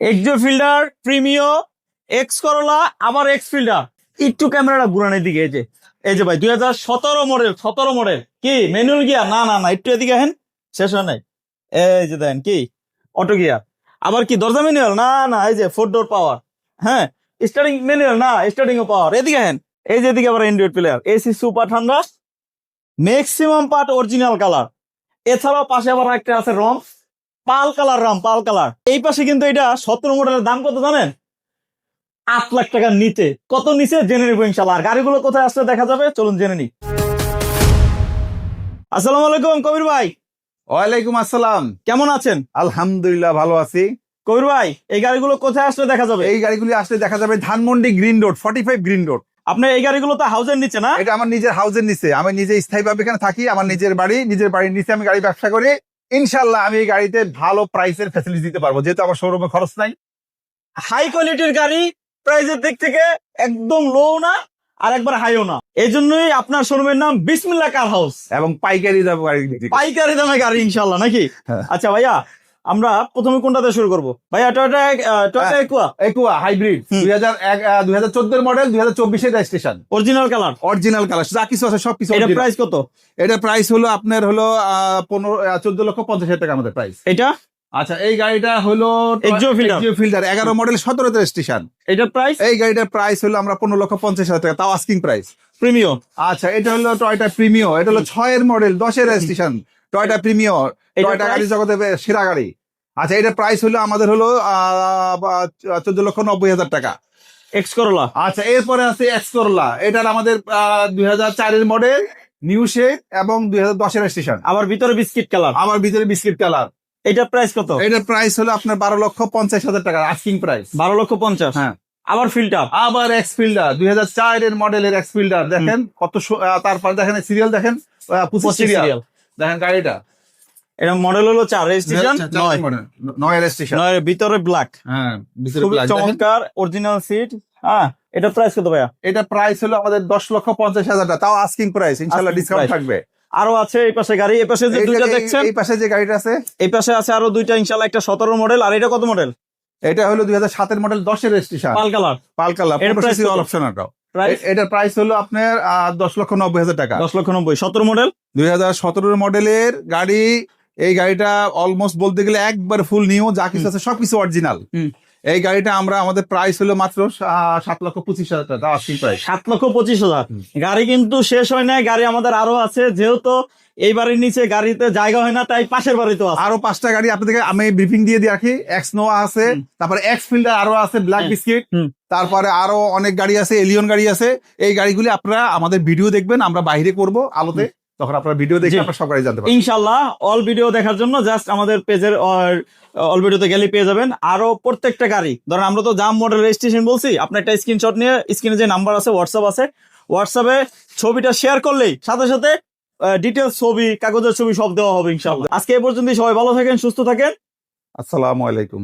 Exo fielder Premio X Corolla আবার x fielder একটু ক্যামেরাটা ঘুরানোর দিকে, এই যে। এই যে ভাই, দুই হাজার সতেরো মডেল সতেরো মডেল কি? ম্যানুয়াল গিয়ার না না না, একটু এদিকে হেন শেষ হয় নাই। এই যে দেন কি? অটো গিয়ার আবার কি, দরজা ম্যানুয়াল না না, এই যে ফোর ডোর পাওয়ার হ্যাঁ স্টার্টিং ম্যানুয়াল না স্টার্টিং ও পাওয়ার এদিকে হেন এই যে এদিকে আবার অ্যান্ড্রয়েড প্লেয়ার এসি সুপার ঠান্ডা ম্যাক্সিমাম পার্ট অরিজিনাল কালার এছাড়াও পাশে আবার একটা আছে রং পাল কালার রাম পাল কালার। এই পাশে কিন্তু এটা সতেরো মডেলের দাম কত জানেন? আট লাখ টাকার নিচে। কত নিচে? জেনে নিবো ইনশাল্লাহ আর গাড়িগুলো কোথায় আসলে দেখা যাবে? চলুন জেনে নি আসসালামু আলাইকুম কবির ভাই। ওয়ালাইকুম আসসালাম। কেমন আছেন? আলহামদুলিল্লাহ ভালো আছি। কবির ভাই এই গাড়িগুলো কোথায় আসলে দেখা যাবে? এই গাড়িগুলি আসলে দেখা যাবে Dhanmondi green road forty five green road. আপনি এই গাড়িগুলো তো হাউজের নিচে না? এটা আমার নিজের হাউসের নিচে। আমি নিজে স্থায়ীভাবে এখানে থাকি আমার নিজের বাড়ি নিজের বাড়ির নিচে আমি গাড়ি ব্যবসা করি। ইনশাল্লাহ আমি এই গাড়িতে ভালো প্রাইসের ফেসিলিটি দিতে পারব। যেহেতু আমার শোরুমে খরচ নাই। হাই কোয়ালিটির গাড়ি প্রাইসের দিক থেকে একদম লো না আর একবার হাইও না। এই জন্যই আপনার শোরুমের নাম বিসমিল্লা কার হাউস। এবং পাইকারি দাম গাড়ি। পাইকারি দামে গাড়ি ইনশাল্লাহ নাকি? হ্যাঁ। আচ্ছা ভাইয়া আমরা প্রথমে কোনটাতে শুরু করব? ভাইয়া Toyota Toyota. Aqua Aqua hybrid হুম। দুই হাজার এক দুই হাজার চোদ্দের মডেল দুই হাজার চব্বিশের registration original colour original colour যা কিছু আছে সব কিছু এটা প্রাইস কত? এটা প্রাইস হলো আপনার হলো আহ, পনেরো চোদ্দ লক্ষ পঞ্চাশ হাজার টাকা আমাদের প্রাইস এটা? আচ্ছা এই গাড়িটা হলো Fielder। ফিল্ডার এগারো মডেল সতেরোতে রেজিস্ট্রেশন এটা প্রাইস এই গাড়িটার প্রাইস হলো আমরা পনেরো লক্ষ পঞ্চাশ হাজার টাকা তাও আস্কিং প্রাইস প্রিমিয়াম আচ্ছা এটা হলো টয়টা প্রিমিও এটা হলো ছয়ের মডেল দশের রেজিস্ট্রেশন টয়টা প্রিমিও এটা টয়টা গাড়ি জগতে সেরা গাড়ি। আচ্ছা এটা প্রাইস হলো আমাদের হলো চোদ্দ লক্ষ নব্বই হাজার টাকা। এক্স করলা আচ্ছা এরপরে আছে এক্স করলা এটার আমাদের দুই হাজার চারের মডেল নিউ শেড এবং দুই হাজার দশের রেজিস্ট্রেশন আবার ভিতরে বিস্কিট কালার আমার ভিতরে বিস্কিট কালার এটা প্রাইস কত? এটার প্রাইস হলো আপনার বারো লক্ষ পঞ্চাশ হাজার টাকা আস্কিং প্রাইস বারো লক্ষ পঞ্চাশ। হ্যাঁ। আবার ফিল্টার আবার এক্স ফিল্ডার দুই হাজার চারের মডেলের এক্স ফিল্ডার দেখেন কত তারপর দেখেন সিরিয়াল দেখেন সিরিয়াল দেখেন গাড়িটা। এটা মডেল হলো চার রেজিস্ট্রেশন নয়। নয় রেজিস্ট্রেশন নয় ভিতরে ব্ল্যাক হ্যাঁ ভিতরে চমৎকার অরিজিনাল সিট হ্যাঁ এটা প্রাইস কত ভাইয়া? এটা প্রাইস হলো আমাদের দশ লক্ষ পঞ্চাশ হাজার টাকা। তাও আস্কিং প্রাইস ইনশাল্লাহ ডিসকাউন্ট থাকবে। আরও আছে এই পাশে গাড়ি এই পাশে যে দুইটা দেখছেন? এই পাশে যে গাড়িটা আছে। এই পাশে আছে আরও দুইটা ইনশাল্লাহ একটা সতেরো মডেল আর এটা কত মডেল এটা হলো দুই হাজার সাতের মডেল দশের রেজিস্ট্রেশন পাল কালার। পাল কালার অল অপশন এটাও। এটার প্রাইস হলো আপনার দশ লক্ষ নব্বই হাজার টাকা। দশ লক্ষ নব্বই। সতেরো মডেল দুই হাজার সতেরো মডেলের গাড়ি এই গাড়িটা অলমোস্ট বলতে গেলে একবার ফুল নিউ যা কিছু আছে সবকিছু অরিজিনাল এই গাড়িটা আমরা আমাদের প্রাইস হলো মাত্র সাত লক্ষ পঁচিশ হাজার টাকা আশি প্রাইস সাত লক্ষ পঁচিশ হাজার। গাড়ি কিন্তু শেষ হয় না গাড়ি আমাদের আরও আছে যেহেতু এই বাড়ির নিচে গাড়িতে জায়গা হয় না তাই পাশের বাড়িতে আছে। আরও পাঁচটা গাড়ি আপনাদেরকে আমি ব্রিফিং দিয়ে দিয়ে রাখি। এক্স নোয়া আছে তারপরে এক্স ফিল্ডার আরও আছে ব্ল্যাক। বিস্কিট তারপরে আরও অনেক গাড়ি আছে এলিয়ন গাড়ি আছে। এই গাড়িগুলি আপনারা আমাদের ভিডিও দেখবেন আমরা বাইরে করব আলোতে। তখন আপনারা ভিডিও দেখে আপনারা সব গাড়ি জানতে পারবেন। ইনশাল্লাহ অল ভিডিও দেখার জন্য জাস্ট আমাদের পেজের অল ভিডিওতে গেলে পেয়ে যাবেন। আরও প্রত্যেকটা গাড়ি ধরেন আমরা তো জাম মডেল রেজিস্ট্রেশন বলছি আপনার একটা স্ক্রিনশট নিয়ে স্ক্রিনে যে নাম্বার আছে হোয়াটসঅ্যাপ আছে হোয়াটসঅ্যাপে ছবিটা শেয়ার করলেই সাথে সাথে ডিটেলস ছবি কাগজের ছবি সব দেওয়া হবে ইনশাল্লাহ আজকে এই পর্যন্ত সবাই ভালো থাকেন সুস্থ থাকেন। আসসালামু আলাইকুম।